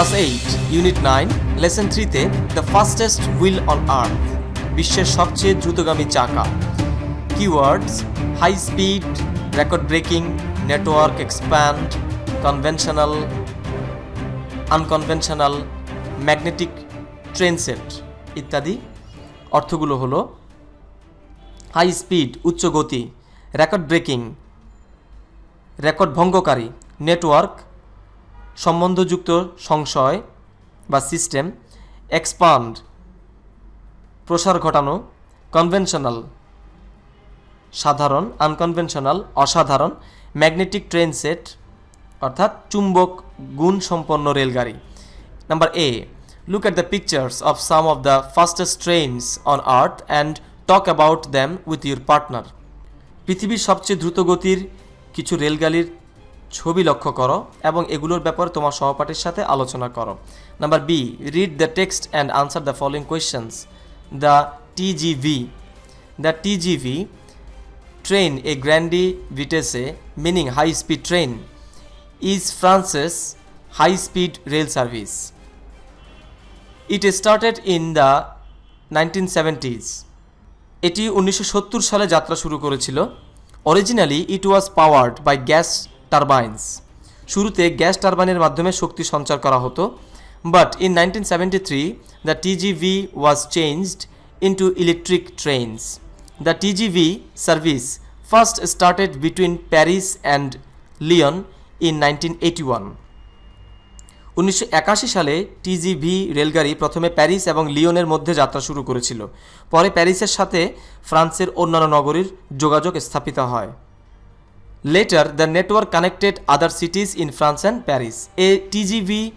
Class eight, unit nine, lesson থ্রিতে the fastest wheel on earth, বিশ্বের সবচেয়ে দ্রুতগামী চাকা। Keywords high speed record breaking network expand conventional unconventional magnetic train set ইত্যাদি। অর্থগুলো হলো হাই স্পিড উচ্চ গতি রেকর্ড ব্রেকিং রেকর্ড ভঙ্গকারী নেটওয়ার্ক সম্বন্ধযুক্ত সংশয় বা সিস্টেম এক্সপান্ড প্রসার ঘটানো কনভেনশনাল সাধারণ আনকনভেনশনাল অসাধারণ ম্যাগনেটিক ট্রেন সেট অর্থাৎ চুম্বক গুণ সম্পন্ন রেলগাড়ি। Number A look at the pictures of some of the fastest trains on earth and talk about them with your partner. পৃথিবীর সবচেয়ে দ্রুতগতির কিছু রেলগাড়ির ছবি লক্ষ্য করো এবং এগুলোর ব্যাপারে তোমার সহপাঠীর সাথে আলোচনা করো। Number B read the text and answer the following questions the TGV the TGV train a grande vitesse, meaning high speed train, is france's high speed rail service. It started in the 1970s এটি উনিশশো সত্তর সালে যাত্রা শুরু করেছিল। Originally it was powered by gas turbines শুরুতে gas টারবাইনের মাধ্যমে শক্তি সঞ্চার করা হতো but in nineteen seventy three the TGV was changed into electric trains the TGV service first started between Paris and Lyon in nineteen eighty one উনিশশো একাশি সালে টিজিভি রেলগাড়ি প্রথমে প্যারিস এবং লিওনের মধ্যে যাত্রা শুরু করেছিল। পরে প্যারিসের সাথে ফ্রান্সের অন্যান্য নগরীর যোগাযোগ স্থাপিত হয়। Later, the network connected other cities in France and Paris. A TGV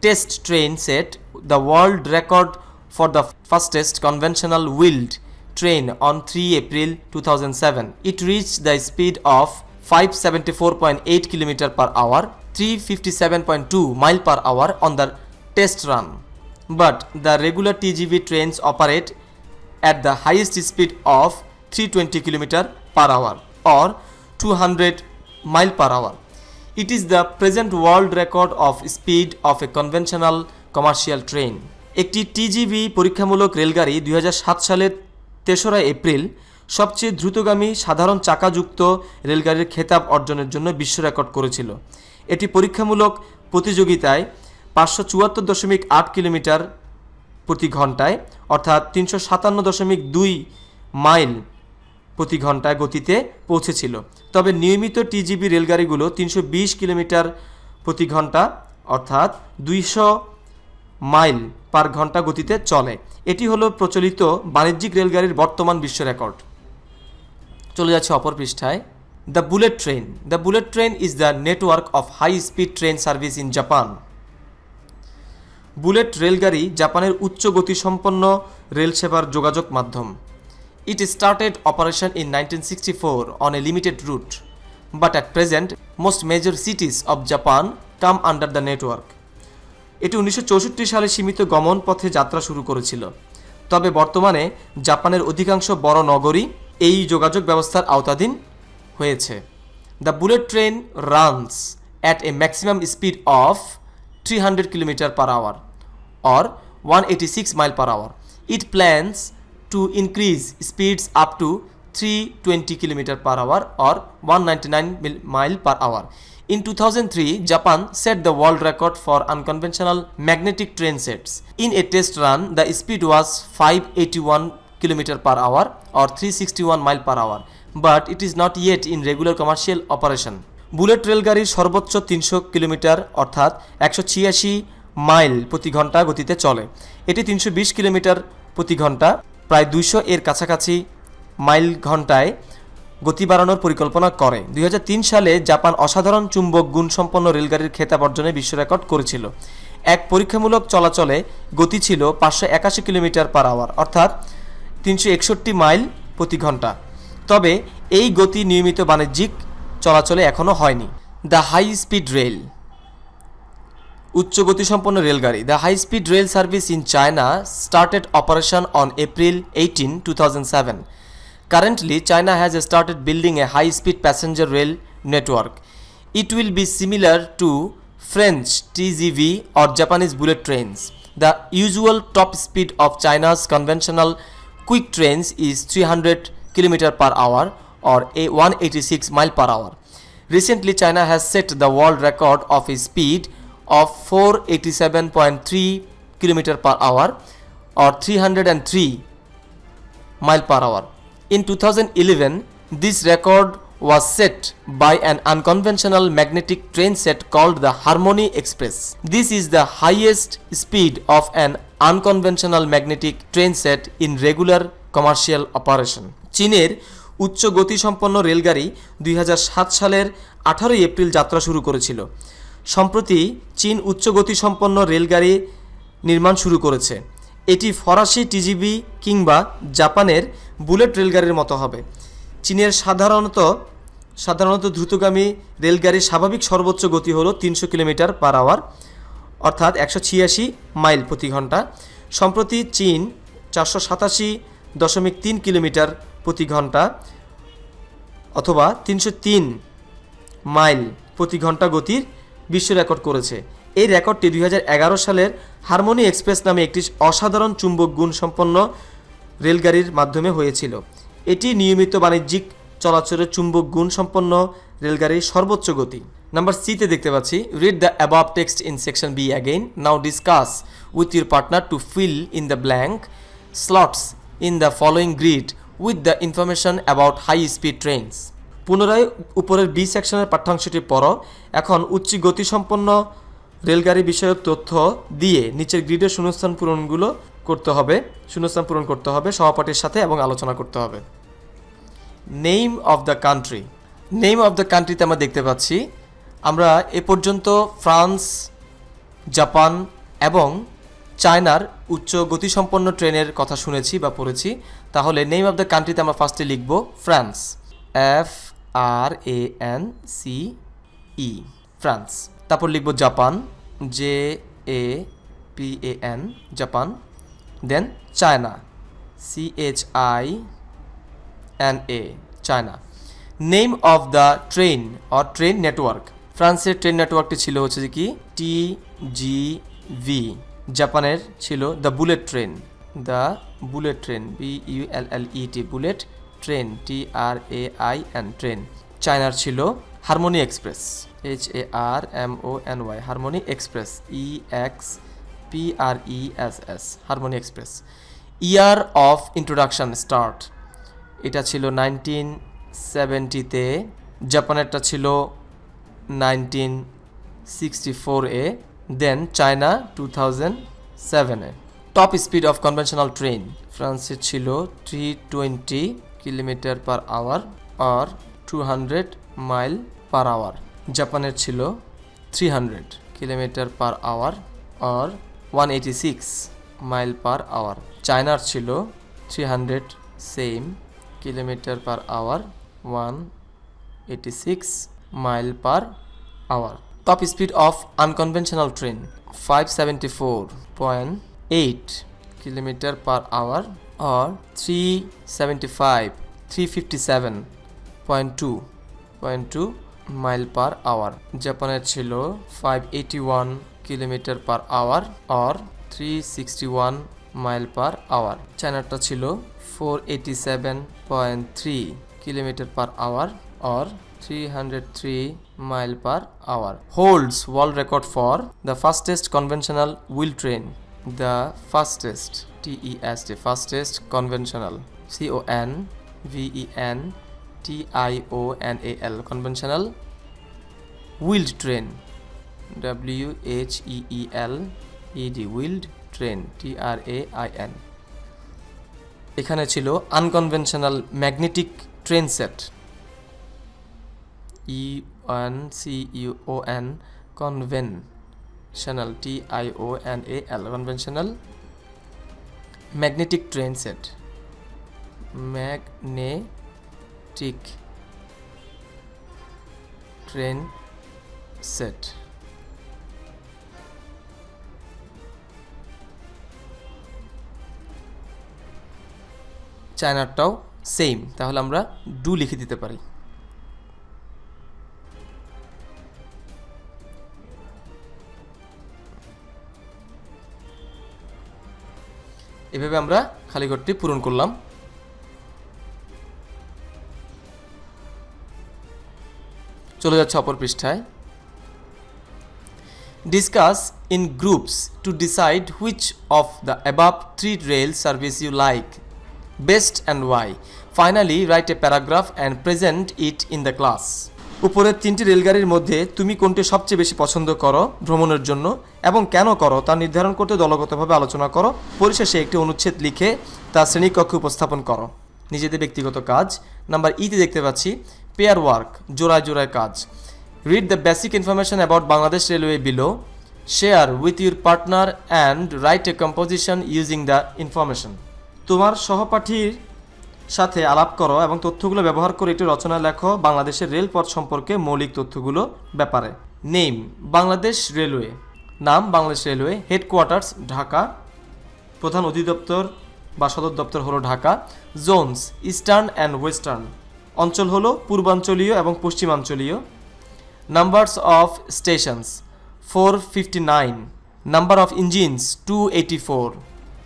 test train set the world record for the fastest conventional wheeled train on 3 April 2007. It reached the speed of 574.8 km per hour, 357.2 mile per hour on the test run. But the regular TGV trains operate at the highest speed of 320 km per hour or 200 mile per hour. It is the present world record of speed of a conventional commercial train. একটি TGV পরীক্ষামূলক রেলগাড়ি দুই হাজার সাত সালের তেসরা April সবচেয়ে দ্রুতগামী সাধারণ চাকাযুক্ত রেলগাড়ির খেতাব অর্জনের জন্য বিশ্ব রেকর্ড করেছিল এটি পরীক্ষামূলক প্রতিযোগিতায় পাঁচশো চুয়াত্তর দশমিক আট কিলোমিটার প্রতি ঘন্টায় অর্থাৎ তিনশো সাতান্ন দশমিক দুই মাইল প্রতি ঘন্টায় গতিতে পৌঁছেছিল। তবে নিয়মিত টিজিবি রেলগাড়িগুলো তিনশো বিশ কিলোমিটার প্রতি ঘণ্টা, অর্থাৎ দুইশো মাইল পার ঘণ্টা গতিতে চলে। এটি হলো প্রচলিত বাণিজ্যিক রেলগাড়ির বর্তমান বিশ্ব রেকর্ড। চলে যাচ্ছে অপর পৃষ্ঠায়। The bullet train. The bullet train is the network of high speed train service in Japan. Bullet রেলগাড়ি জাপানের উচ্চ গতিসম্পন্ন রেল সেবার যোগাযোগ মাধ্যম। Operation in nineteen sixty four on a limited route but at present most major cities of Japan come under the network এটি উনিশশো চৌষট্টি সালে সীমিত গমন পথে যাত্রা শুরু করেছিল। তবে বর্তমানে জাপানের অধিকাংশ বড় নগরী এই যোগাযোগ ব্যবস্থার আওতাধীন হয়েছে। The bullet train runs at a maximum speed of three hundred kilometre per hour or one eighty six mile per hour it plans to increase speeds up to three twenty kilometre per hour or one ninety nine mile per hour In 2003, Japan set the world record for unconventional magnetic train sets. In a test run, the speed was 581 km per hour or 361 mile per hour, but it is not yet in regular commercial operation. Bullet রেলগাড়ির সর্বোচ্চ তিনশো kilometre অর্থাৎ একশো ছিয়াশি mile প্রতি ঘণ্টা গতিতে চলে এটি তিনশো বিশ কিলোমিটার প্রতি ঘণ্টা প্রায় দুইশো এর কাছাকাছি মাইল ঘন্টায় গতি বাড়ানোর পরিকল্পনা করে। দুই হাজার তিন সালে জাপান অসাধারণ চুম্বক গুণসম্পন্ন রেলগাড়ির খেতাব অর্জনে বিশ্ব রেকর্ড করেছিল। এক পরীক্ষামূলক চলাচলে গতি ছিল পাঁচশো একাশি কিলোমিটার পার আওয়ার, অর্থাৎ তিনশো একষট্টি মাইল প্রতি ঘণ্টা তবে এই গতি নিয়মিত বাণিজ্যিক চলাচলে এখনও হয়নি। দ্য হাই স্পিড রেল উচ্চ গতিসম্পন্ন রেলগাড়ি the high speed rail service in China started operation on April eighteen two thousand seven Currently, China has started building a high speed passenger rail network. It will be similar to French TGV or Japanese bullet trains. The usual top speed of China's conventional quick trains is 300 km per hour or a 186 mile per hour. Recently, China has set the world record of speed of four eighty seven point three kilometre per hour or three hundred and three mile per hour in two thousand eleven this record was set by an unconventional magnetic train set called the Harmony Express this is the highest speed of an unconventional magnetic train set in regular commercial operation চীনের উচ্চ গতিসম্পন্ন রেলগাড়ি দুই হাজার সাত সালের আঠারোই April যাত্রা শুরু করেছিল। সম্প্রতি চীন উচ্চ গতিসম্পন্ন রেলগাড়ি নির্মাণ শুরু করেছে। এটি ফরাসি টিজিবি কিংবা জাপানের বুলেট রেলগাড়ির মতো হবে। চীনের সাধারণত সাধারণত দ্রুতগামী রেলগাড়ির স্বাভাবিক সর্বোচ্চ গতি হলো তিনশো কিলোমিটার পার আওয়ার, অর্থাৎ একশো ছিয়াশি মাইল প্রতি ঘণ্টা। সম্প্রতি চীন চারশো সাতাশি দশমিক তিন কিলোমিটার প্রতি ঘণ্টা অথবা তিনশো তিন মাইল প্রতি ঘণ্টা গতির বিশ্ব রেকর্ড করেছে। এই রেকর্ডটি দুই হাজার এগারো সালের হারমোনি এক্সপ্রেস নামে একটি অসাধারণ চুম্বক গুণ সম্পন্ন রেলগাড়ির মাধ্যমে হয়েছিল। এটি নিয়মিত বাণিজ্যিক চলাচলের চুম্বক গুণ সম্পন্ন রেলগাড়ির সর্বোচ্চ গতি। নাম্বার সিতে দেখতে পাচ্ছি read the above text in section B again now discuss with your partner to fill in the blank slots in the following grid with the information about high speed trains পুনরায় উপরের B সেকশনের পাঠ্যাংশটি পড়ো। এখন উচ্চ গতিসম্পন্ন রেলগাড়ি বিষয়ক তথ্য দিয়ে নিচের গ্রিডের শূন্যস্থান পূরণগুলো করতে হবে। শূন্যস্থান পূরণ করতে হবে, সহপাঠীর সাথে এবং আলোচনা করতে হবে। Name of the country name of the কান্ট্রিতে আমরা দেখতে পাচ্ছি, আমরা এ পর্যন্ত ফ্রান্স, জাপান এবং চায়নার উচ্চ গতিসম্পন্ন ট্রেনের কথা শুনেছি বা পড়েছি। তাহলে নেম অফ দ্য কান্ট্রিতে আমরা ফার্স্টে লিখব France. F R A N C E France তারপর লিখব Japan J A P A N Japan then China C H I N A China name of the train or train network ফ্রান্সের train নেটওয়ার্কটি ছিল হচ্ছে যে কি? T G V জাপানের ছিল the bullet train the bullet train B U L L E T bullet train, T R A I N, train. চায়নার ছিল Harmony Express H A R M O N Y Harmony Express E X P R E S S Harmony Express. Year of introduction start, এটা ছিল nineteen সেভেন্টিতে, জাপানেরটা ছিল nineteen sixty four এ then China two thousand সেভেনে। Top speed of conventional train ফ্রান্সের ছিল three twenty kilometre per hour আর two hundred mile per hour জাপানের ছিল three hundred kilometre per hour আর one eighty six mile per hour চায়নার ছিল three hundred same kilometre per hour, one eighty six mile per hour. Top speed of unconventional train 574.8 kilometer per hour or 375 357.2 mile per hour. জাপানের ছিল 581 kilometre per hour or 361 mile per hour চায়নাটা ছিল 487.3 kilometre per hour or 303 mile per hour holds world record for the fastest conventional wheel train e t fastest conventional c o n v e n t i o n a l conventional wheeled train w h e e l e d wheeled train t r a i n এখানে ছিল unconventional magnetic train set E N C U O N conventional T I O N A L conventional magnetic train set magnetic train set চায়নারটাও same তাহলে আমরা do লিখে দিতে পারি। এভাবে আমরা খালি ঘরটি পূরণ করলাম। চলে যাচ্ছে অপর পৃষ্ঠায়। Discuss in groups to decide which of the above three rail service you like best and why finally write a paragraph and present it in the class উপরের তিনটি রেলগাড়ির মধ্যে তুমি কোনটি সবচেয়ে বেশি পছন্দ করো ভ্রমণের জন্য এবং কেন করো তা নির্ধারণ করতে দলগতভাবে আলোচনা করো। পরিশেষে একটি অনুচ্ছেদ লিখে তা শ্রেণীকক্ষে উপস্থাপন করো। নিজেদের ব্যক্তিগত কাজ। নাম্বার ইতে দেখতে পাচ্ছি পেয়ার ওয়ার্ক জোড়ায় জোড়ায় কাজ। Read the basic information about Bangladesh railway below share with your partner and write a composition using the information তোমার সহপাঠীর সাথে আলাপ করো এবং তথ্যগুলো ব্যবহার করে একটি রচনা লেখো বাংলাদেশের রেলপথ সম্পর্কে মৌলিক তথ্যগুলো ব্যাপারে। Name Bangladesh railway. নাম, বাংলাদেশ রেলওয়ে। হেডকোয়ার্টার্স, ঢাকা। প্রধান অধিদপ্তর বা সদর দপ্তর হলো Dhaka. Zones, eastern and western. অঞ্চল হলো পূর্বাঞ্চলীয় এবং পশ্চিমাঞ্চলীয়। Numbers of stations, four fifty nine. Number of engines, two eighty four.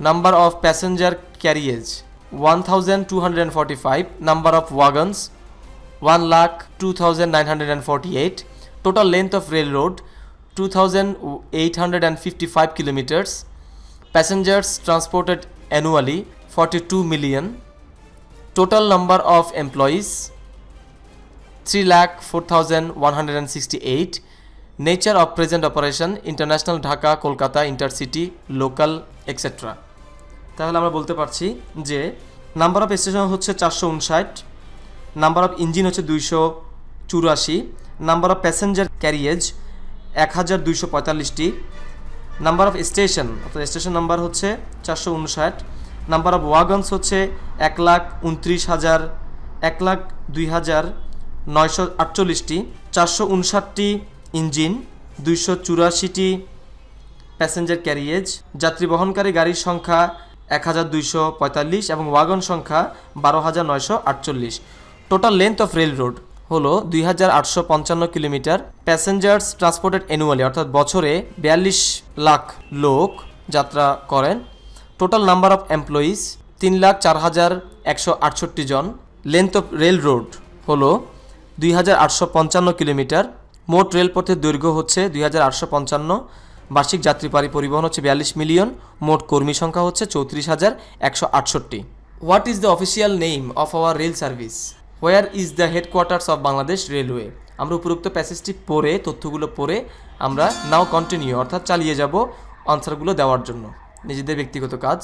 Number of passenger carriage. 1245 number of wagons 1 lakh 2948 total length of railroad 2855 kilometers. Passengers transported annually 42 million. Total number of employees 3 lakh 4168 nature of present operation international dhaka kolkata intercity local etc তাহলে আমরা বলতে পারছি যে number of station হচ্ছে চারশো উনষাট, number of engine হচ্ছে দুইশো চুরাশি, নাম্বার অফ প্যাসেঞ্জার ক্যারিয়েজ এক হাজার দুইশো পঁয়তাল্লিশটি, নাম্বার অফ স্টেশন, অর্থাৎ স্টেশন নাম্বার হচ্ছে চারশো উনষাট, নাম্বার অফ ওয়াগনস হচ্ছে এক লাখ উনত্রিশ হাজার, এক লাখ দুই হাজার নয়শো আটচল্লিশটি, চারশো উনষাটটি ইঞ্জিন, দুইশো চুরাশিটি প্যাসেঞ্জার ক্যারিয়েজ, যাত্রী বহনকারী গাড়ির সংখ্যা এক হাজার দুইশো পঁয়তাল্লিশ এবং ওয়াগন সংখ্যা বারো হাজার নয়শো আটচল্লিশ। Total length of rail road হলো দুই হাজার আটশো পঞ্চান্ন কিলোমিটার প্যাসেঞ্জার্স ট্রান্সপোর্টেড অ্যানুয়ালি অর্থাৎ বছরে বিয়াল্লিশ লাখ লোক যাত্রা করেন। টোটাল নাম্বার অফ এমপ্লয়িজ তিন লাখ চার হাজার একশো আটষট্টি জন। লেন্থ অফ রেল রোড হলো দুই হাজার আটশো পঞ্চান্ন কিলোমিটার। মোট রেলপথের দৈর্ঘ্য হচ্ছে দুই হাজার আটশো পঞ্চান্ন। বার্ষিক যাত্রীবাহী পরিবহন হচ্ছে বিয়াল্লিশ মিলিয়ন, মোট কর্মী সংখ্যা হচ্ছে চৌত্রিশ হাজার একশো আটষট্টি। What is the official name of our rail service where is the headquarters of Bangladesh railway আমরা উপরোক্ত প্যাসেজটি পড়ে, তথ্যগুলো পড়ে আমরা নাও কন্টিনিউ অর্থাৎ চালিয়ে যাব আনসারগুলো দেওয়ার জন্য। নিজেদের ব্যক্তিগত কাজ।